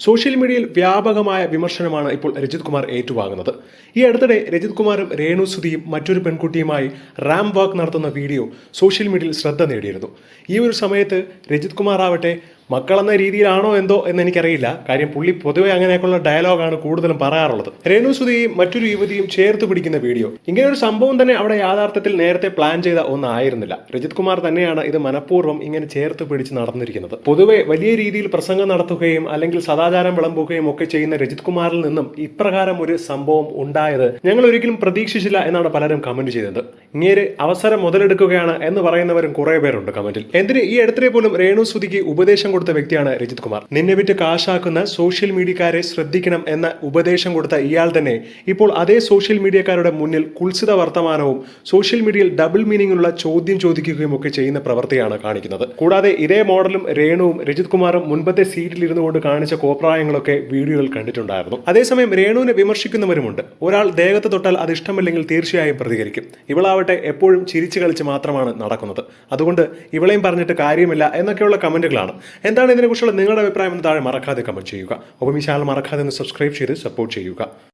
Social മീഡിയയിൽ വ്യാപകമായ വിമർശനമാണ് ഇപ്പോൾ രജിത് കുമാർ ഏറ്റുവാങ്ങുന്നത്. ഈ അടുത്തിടെ രജിത് കുമാറും രേണു സുധിയും മറ്റൊരു പെൺകുട്ടിയുമായി റാം വാക്ക് നടത്തുന്ന വീഡിയോ സോഷ്യൽ മീഡിയയിൽ ശ്രദ്ധ നേടിയിരുന്നു. ഈ ഒരു സമയത്ത് രജിത് കുമാർ ആവട്ടെ മക്കളെന്ന രീതിയിലാണോ എന്തോ എന്ന് എനിക്കറിയില്ല കാര്യം പുള്ളി പൊതുവെ അങ്ങനെയൊക്കെയുള്ള ഡയലോഗാണ് കൂടുതലും പറയാറുള്ളത്. രേണു സുധിയും മറ്റൊരു യുവതിയും ചേർത്ത് പിടിക്കുന്ന വീഡിയോ. ഇങ്ങനെ ഒരു സംഭവം തന്നെ അവിടെ യാഥാർത്ഥ്യത്തിൽ നേരത്തെ പ്ലാൻ ചെയ്ത ഒന്നായിരുന്നില്ല. രജിത് കുമാർ തന്നെയാണ് ഇത് മനഃപൂർവം ഇങ്ങനെ ചേർത്ത് പിടിച്ച് നടന്നിരിക്കുന്നത്. പൊതുവെ വലിയ രീതിയിൽ പ്രസംഗം നടത്തുകയും അല്ലെങ്കിൽ സദാചാരം വിളമ്പുകയും ഒക്കെ ചെയ്യുന്ന രജിത് കുമാറിൽ നിന്നും ഇപ്രകാരം ഒരു സംഭവം ഉണ്ടായത് ഞങ്ങൾ ഒരിക്കലും പ്രതീക്ഷിച്ചില്ല എന്നാണ് പലരും കമന്റ് ചെയ്തത്. ഇങ്ങേര് അവസരം മുതലെടുക്കുകയാണ് എന്ന് പറയുന്നവരും കുറെ പേരുണ്ട് കമന്റിൽ. എന്തിന് ഈ അടുത്തിനെ പോലും രേണു സുധിക്ക് ഉപദേശം കൊടുത്ത വ്യക്തിയാണ് രജിത് കുമാർ. നിന്നെ വിറ്റ് കാശാക്കുന്ന സോഷ്യൽ മീഡിയക്കാരെ ശ്രദ്ധിക്കണം എന്ന ഉപദേശം കൊടുത്ത ഇയാൾ തന്നെ ഇപ്പോൾ അതേ സോഷ്യൽ മീഡിയക്കാരുടെ മുന്നിൽ കുൽസിത വർത്തമാനവും സോഷ്യൽ മീഡിയയിൽ ഡബിൾ മീനിങ്ങിലുള്ള ചോദ്യം ചോദിക്കുകയും ഒക്കെ ചെയ്യുന്ന പ്രവൃത്തിയാണ് കാണിക്കുന്നത്. കൂടാതെ ഇതേ മോഡലും രേണുവും രജിത് കുമാറും മുൻപത്തെ സീറ്റിൽ ഇരുന്നു കൊണ്ട് കാണിച്ച കോപ്രായങ്ങളൊക്കെ വീഡിയോയിൽ കണ്ടിട്ടുണ്ടായിരുന്നു. അതേസമയം രേണുവിനെ വിമർശിക്കുന്നവരുമുണ്ട്. ഒരാൾ ദേഹത്ത് തൊട്ടാൽ അത് ഇഷ്ടമല്ലെങ്കിൽ തീർച്ചയായും പ്രതികരിക്കും. ഇവളാവട്ടെ എപ്പോഴും ചിരിച്ചു കളിച്ച് മാത്രമാണ് നടക്കുന്നത്. അതുകൊണ്ട് ഇവളെയും പറഞ്ഞിട്ട് കാര്യമില്ല എന്നൊക്കെയുള്ള കമന്റുകളാണ്. എന്താണ് ഇതിനെക്കുറിച്ചുള്ള നിങ്ങളുടെ അഭിപ്രായം എന്ന് താഴെ മറക്കാതെ കമന്റ് ചെയ്യുക. ഒപ്പം ഈ ചാനൽ മറക്കാതെ ഒന്ന് സബ്സ്ക്രൈബ് ചെയ്ത് സപ്പോർട്ട് ചെയ്യുക.